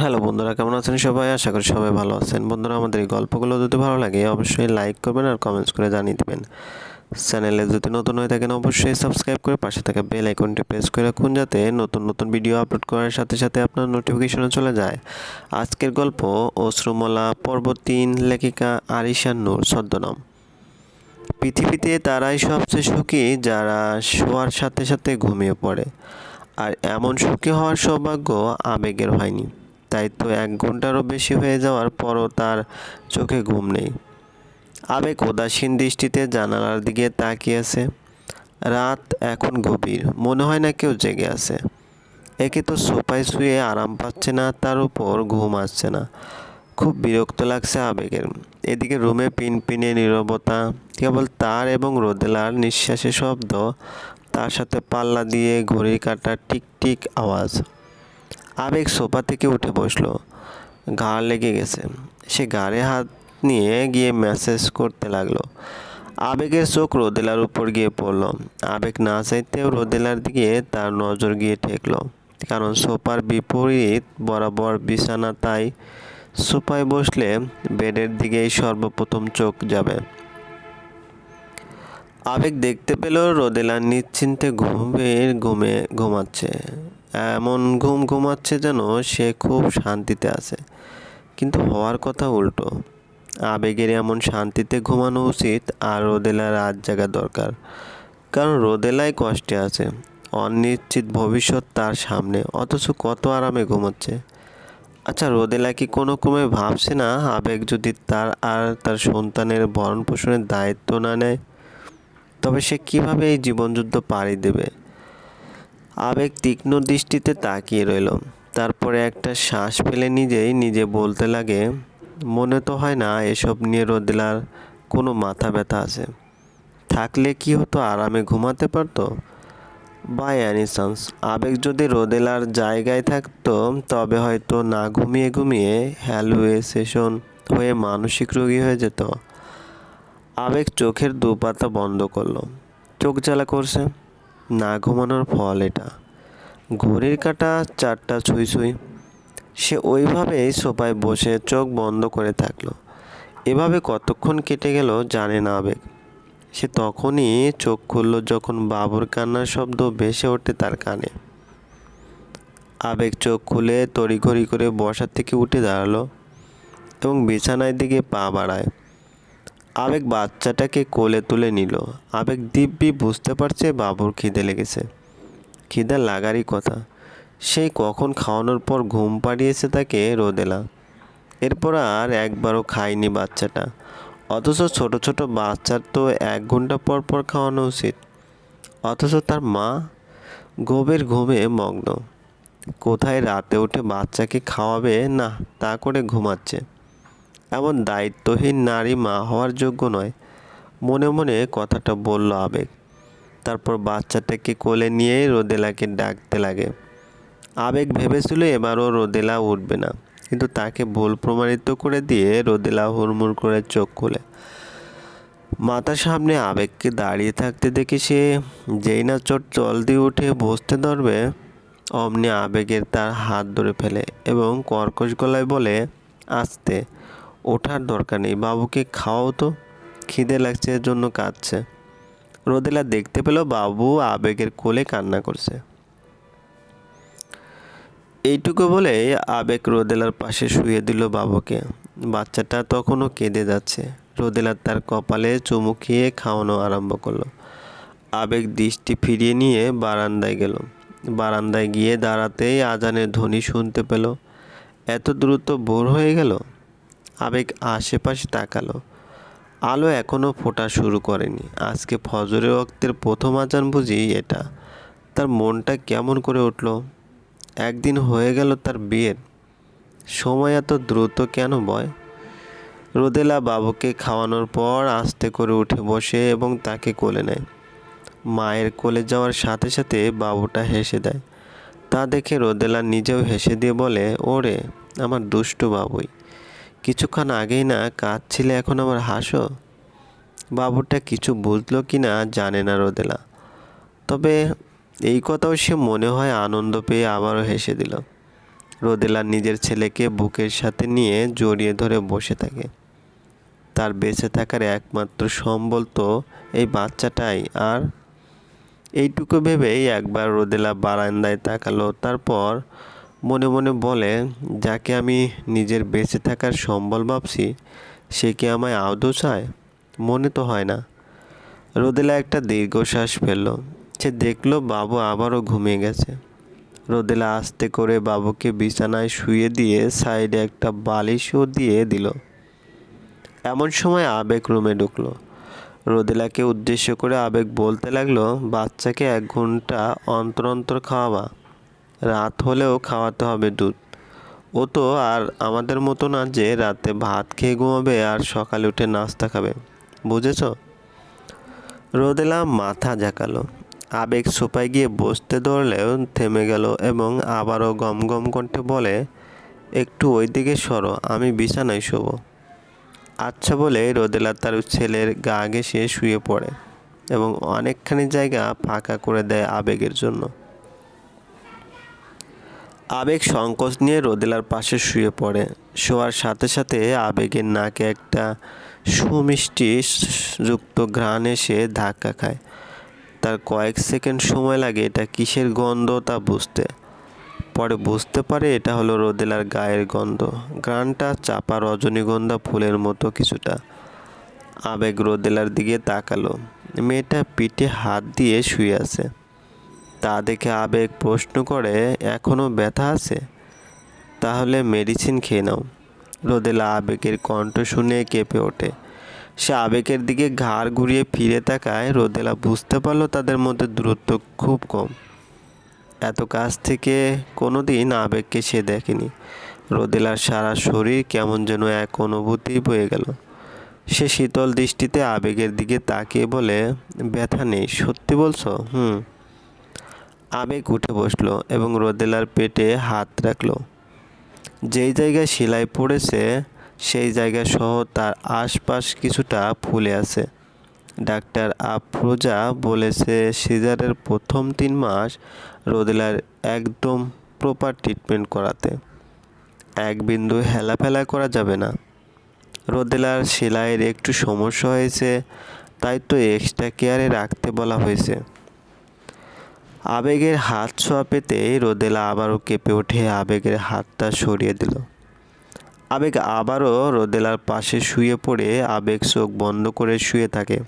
Hello বন্ধুরা, কেমন আছেন সবাই? আশা করি সবাই ভালো আছেন। বন্ধুরা, আমাদের এই গল্পগুলো যদি ভালো লাগে, অবশ্যই লাইক করবেন আর কমেন্টস করে জানিয়ে দেবেন। চ্যানেলে যদি নতুন হয়ে থাকেন, অবশ্যই সাবস্ক্রাইব করে পাশে থাকা বেল আইকনটি প্রেস করে রাখুন যাতে নতুন নতুন ভিডিও আপলোড করার সাথে সাথে আপনার নোটিফিকেশনে চলে যায়। আজকের গল্প, অশ্রুমলা পর্ব তিন, লেখিকা আরিশান নূর, ছদ্মনাম। পৃথিবীতে তারাই সবচেয়ে সুখী যারা শোয়ার সাথে সাথে ঘুমিয়ে পড়ে। আর এমন সুখী হওয়ার সৌভাগ্য আবেগের হয়নি। তাই তো এক ঘন্টারও বেশি হয়ে যাওয়ার পরও তার চোখে ঘুম নেই। আবেগ উদাসীন দৃষ্টিতে জানালার দিকে তাকিয়েছে। রাত এখন গভীর, মনে হয় না কেউ জেগে আছে। একে তো সোফায় শুয়ে আরাম পাচ্ছে না, তার উপর ঘুম আসছে না। খুব বিরক্ত লাগছে আবেগের। এদিকে রুমে পিন পিনে নীরবতা, কেবল তার এবং রোদেলার নিঃশ্বাসের শব্দ, তার সাথে পাল্লা দিয়ে ঘড়ির কাঁটার টিক টিক আওয়াজ। আবেগ সোফা থেকে উঠে বসল। ঘাড় লেগে গেছে। সে ঘাড়ে হাত নিয়ে গিয়ে মেসেজ করতে লাগল। আবেগের চোখ রোদেলার উপর গিয়ে পড়ল। আবেগ না চাইতেও রোদেলার দিকে তার নজর গিয়ে ঠেকলো। কারণ সোফার বিপরীত বরাবর বিছানা তাই সোফায় বসলে বেডের দিকেই সর্বপ্রথম চোখ যাবে। আবেগ দেখতে পেল রোদেলা নিশ্চিন্তে ঘুমের ঘুমে ঘুমাচ্ছে। এমন ঘুম ঘুমাচ্ছে যেন সে খুব শান্তিতে আছে। কিন্তু হওয়ার কথা উল্টো। আবেগের এমন শান্তিতে ঘুমানো উচিত আর রোদেলা রাত জাগা দরকার। কারণ রোদেলাই কষ্টে আছে। অনিশ্চিত ভবিষ্যৎ তার সামনে, অথচ কত আরামে ঘুমাচ্ছে। আচ্ছা রোদেলা কি কোনো ক্রমে ভাবছে না আবেগ যদি তার আর তার সন্তানের ভরণ পোষণের দায়িত্ব না নেয়? তবে সে কীভাবে এই জীবনযুদ্ধ পাড়ি দেবে? আবেগ তীক্ষ্ণ দৃষ্টিতে তাকিয়ে রইল। তারপরে একটা শ্বাস ফেলে নিজেই নিজে বলতে লাগে, মনে তো হয় না এসব নিয়ে রোদেলার কোনো মাথা ব্যথা আছে। থাকলে কি হতো আরামে ঘুমাতে পারতো? By any chance. আবেগ যদি রোদেলার জায়গায় থাকতো, তবে হয়তো না ঘুমিয়ে ঘুমিয়ে হ্যালুয়েসেশন হয়ে মানসিক রোগী হয়ে যেত। আবেগ চোখের দুপাতা বন্ধ করল। চোখ জ্বালা করছে? না ঘুমানোর ফল এটা। ঘড়ির কাঁটা চারটা ছুঁই ছুঁই। সে ওইভাবেই সোফায় বসে চোখ বন্ধ করে থাকল। এভাবে কতক্ষণ কেটে গেল জানে না আবেগ। সে তখনই চোখ খুলল যখন বাবুর কান্নার শব্দ ভেসে ওঠে তার কানে। আবেগ চোখ খুলে তড়িঘড়ি করে বসা থেকে উঠে দাঁড়াল এবং বিছানায় দিকে পা বাড়ায়। আবেগ বাচ্চাটাকে কোলে তুলে নিল। আবেগ দিব্যি বুঝতে পারছে বাবুর খিদে লেগেছে। খিদে লাগারই কথা। সেই কখন খাওয়ানোর পর ঘুম পাড়িয়েছে তাকে রোদেলা। এরপর আর একবারও খায়নি বাচ্চাটা। অথচ ছোট ছোট বাচ্চার তো এক ঘণ্টা পর পর খাওয়ানো উচিত। অথচ তার মা গভীর ঘুমে মগ্ন। কোথায় রাতে উঠে বাচ্চাকে খাওয়াবে? না, তা করে ঘুমাচ্ছে। এমন দায়িত্বহীন নারী মা হওয়ার যোগ্য নয়। মনে মনে কথাটা বলল আবেগ। তারপর বাচ্চাটাকে কোলে নিয়ে রোদেলাকে ডাকতে লাগে। আবেগ ভেবেছিল এবারও রোদেলা উঠবে না, কিন্তু তাকে ভুল প্রমাণিত করে দিয়ে রোদেলা হুড়মুড় করে চোখ খুলে। মাথার সামনে আবেগকে দাঁড়িয়ে থাকতে দেখে সে যেই না চোট জল দিয়ে উঠে বসতে ধরবে, অমনি আবেগের তার হাত ধরে ফেলে এবং কর্কশ গলায় বলে, আস্তে। ওঠার দরকার নেই। বাবুকে খাওয়াও তো। খিদে লাগছে, এর জন্য কাঁদছে। রোদেলা দেখতে পেল বাবু আবেগের কোলে কান্না করছে। এইটুকু বলে আবেগ রোদেলার পাশে শুয়ে দিল বাবুকে। বাচ্চাটা তখনও কেঁদে যাচ্ছে। রোদেলা তার কপালে চুমু খেয়ে খাওয়ানো আরম্ভ করল। আবেগ দৃষ্টি ফিরিয়ে নিয়ে বারান্দায় গেল। বারান্দায় গিয়ে দাঁড়াতেই আজানের ধ্বনি শুনতে পেল। এত দ্রুত ভোর হয়ে গেল? আবেগ আশেপাশে তাকালো। আলো এখনও ফোটা শুরু করেনি। আজকে ফজরের ওক্তের প্রথম আজান বুঝি এটা। তার মনটা কেমন করে উঠল? একদিন হয়ে গেল তার বিয়ের। সময় এত দ্রুত কেন বয়? রোদেলা বাবুকে খাওয়ানোর পর আস্তে করে উঠে বসে এবং তাকে কোলে নেয়। মায়ের কোলে যাওয়ার সাথে সাথে বাবুটা হেসে দেয়। তা দেখে রোদেলা নিজেও হেসে দিয়ে বলে, ওরে, আমার দুষ্টু বাবুই। কিছুক্ষণ আগেই না কাঁদছিলে এখন আমার হাসো? বাবুটা কিছু বুঝলো কি না জানে না রোদেলা। তবে এই কথাও সে মনে হয় আনন্দ পেয়ে আবারও হেসে দিল। রোদেলা নিজের ছেলেকে বুকের সাথে নিয়ে জড়িয়ে ধরে বসে থাকে। তার বেঁচে থাকার একমাত্র সম্বল তো এই বাচ্চাটাই, আর এইটুকু ভেবেই একবার রোদেলা বারান্দায় তাকালো, তারপর মনে মনে বলে, যাকে আমি নিজের বেঁচে থাকার সম্বল ভাবছি, সে কি আমায় আদৌ চায়? মনে তো হয় না। রোদেলা একটা দীর্ঘশ্বাস ফেলল। সে দেখল বাবু আবারও ঘুমিয়ে গেছে। রোদেলা আস্তে করে বাবুকে বিছানায় শুয়ে দিয়ে সাইডে একটা বালিশও দিয়ে দিল। এমন সময় আবেগ রুমে ঢুকলো। রোদেলাকে উদ্দেশ্য করে আবেগ বলতে লাগল, বাচ্চাকে এক ঘণ্টা অন্তর অন্তর খাওয়াবা। রাত হলেও খাওয়াতে হবে দুধ। ও তো আর আমাদের মতো না যে রাতে ভাত খেয়ে ঘুমাবে আর সকালে উঠে নাস্তা খাবে। বুঝেছ? রোদেলা মাথা ঝাঁকালো। আবেগ সোপায় গিয়ে বসতে ধরলেও থেমে গেল এবং আবারও গম গম কণ্ঠে বলে, একটু ওইদিকে সরো, আমি বিছানায় শোবো। আচ্ছা বলে রোদেলা তার ছেলের গা ঘেঁষে শুয়ে পড়ে এবং অনেকখানি জায়গা ফাঁকা করে দেয় আবেগের জন্য। আবেগ সংকোচ নিয়ে রোদেলার পাশে শুয়ে পড়ে। শোয়ার সাথে সাথে আবেগের নাকে একটা সুমিষ্টি যুক্ত ঘ্রাণ এসে ধাক্কা খায়। তার কয়েক সেকেন্ড সময় লাগে এটা কিসের গন্ধ তা বুঝতে। পরে বুঝতে পারে এটা হলো রোদেলার গায়ের গন্ধ। ঘ্রাণটা চাপা রজনীগন্ধা ফুলের মতো কিছুটা। আবেগ রোদেলার দিকে তাকালো। মেয়েটা পিঠে হাত দিয়ে শুয়ে আছে। তা দেখে আবেগ প্রশ্ন করে এখনও ব্যথা আছে? তাহলে মেডিসিন খেয়ে নাও। রোদেলা আবেগের কণ্ঠ শুনে কেঁপে ওঠে। সে আবেগের দিকে ঘাড় ঘুরিয়ে ফিরে তাকায়। রোদেলা বুঝতে পারল তাদের মধ্যে দূরত্ব খুব কম। এত কাছ থেকে কোনো দিন আবেগকে সে দেখেনি। রোদেলার সারা শরীর কেমন যেন এক অনুভূতি বয়ে গেল। সে শীতল দৃষ্টিতে আবেগের দিকে তাকিয়ে বলে, ব্যথা নেই, সত্যি বলছো? হুম। আবেগ উঠে বসল এবং রোদেলার পেটে হাত রাখল। যেই জায়গায় সেলাই পড়েছে, সেই জায়গা সহ তার আশপাশ কিছুটা ফুলে আছে। ডাক্তার আফরোজা বলেছে, সিজারের প্রথম তিন মাস রোদেলার একদম প্রপার ট্রিটমেন্ট করাতে। এক বিন্দু হেলাফেলা করা যাবে না। রোদেলার সেলাইয়ের একটু সমস্যা হয়েছে, তাই তো এক্সট্রা কেয়ারে রাখতে বলা হয়েছে। আবেগের হাত ছোঁয়া পেতে রোদেলা আবারও কেঁপে উঠে আবেগের হাতটা সরিয়ে দিল। আবেগ আবারও রোদেলার পাশে শুয়ে পড়ে আবেগ চোখ বন্ধ করে শুয়ে থাকে।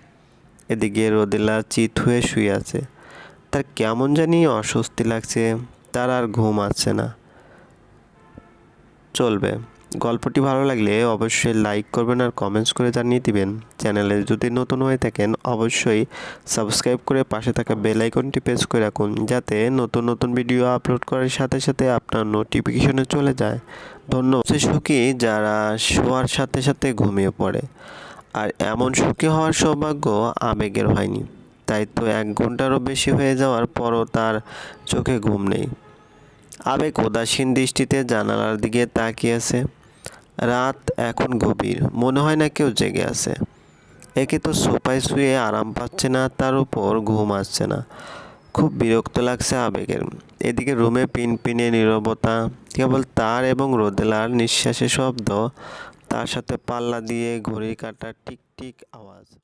এদিকে রোদেলা চিত হয়ে শুয়ে আছে। তার কেমন জানি অস্বস্তি লাগছে, তার আর ঘুম আসছে না। চলবে। গল্পটি ভালো লাগলে অবশ্যই লাইক করবেন আর কমেন্টস করে জানিয়ে দিবেন। চ্যানেলে যদি নতুন হয়ে থাকেন, অবশ্যই সাবস্ক্রাইব করে পাশে থাকা বেল আইকনটি প্রেস করে রাখুন, যাতে নতুন নতুন ভিডিও আপলোড করার সাথে সাথে আপনার নোটিফিকেশনে চলে যায়। ধন্যবাদ। সুখী যারা শোয়ার সাথে সাথে ঘুমিয়ে পড়ে। আর এমন সুখী হওয়ার সৌভাগ্য আবেগের হয়নি। তাই তো এক ঘন্টারও বেশি হয়ে যাওয়ার পরও তার চোখে ঘুম নেই। আবেগ উদাসীন দৃষ্টিতে জানালার দিকে তাকিয়ে আছে। রাত এখন গভীর, মনে হয় না কেউ জেগে আছে। একে তো সোফায় শুয়ে আরাম পাচ্ছে না, তার উপর ঘুম আসছে না। খুব বিরক্ত লাগছে আবেগের। এদিকে রুমে পিন পিনে নিরবতা, কেবল তার এবং রোদেলার নিঃশ্বাসের শব্দ, তার সাথে পাল্লা দিয়ে ঘড়ি কাটার টিক টিক আওয়াজ।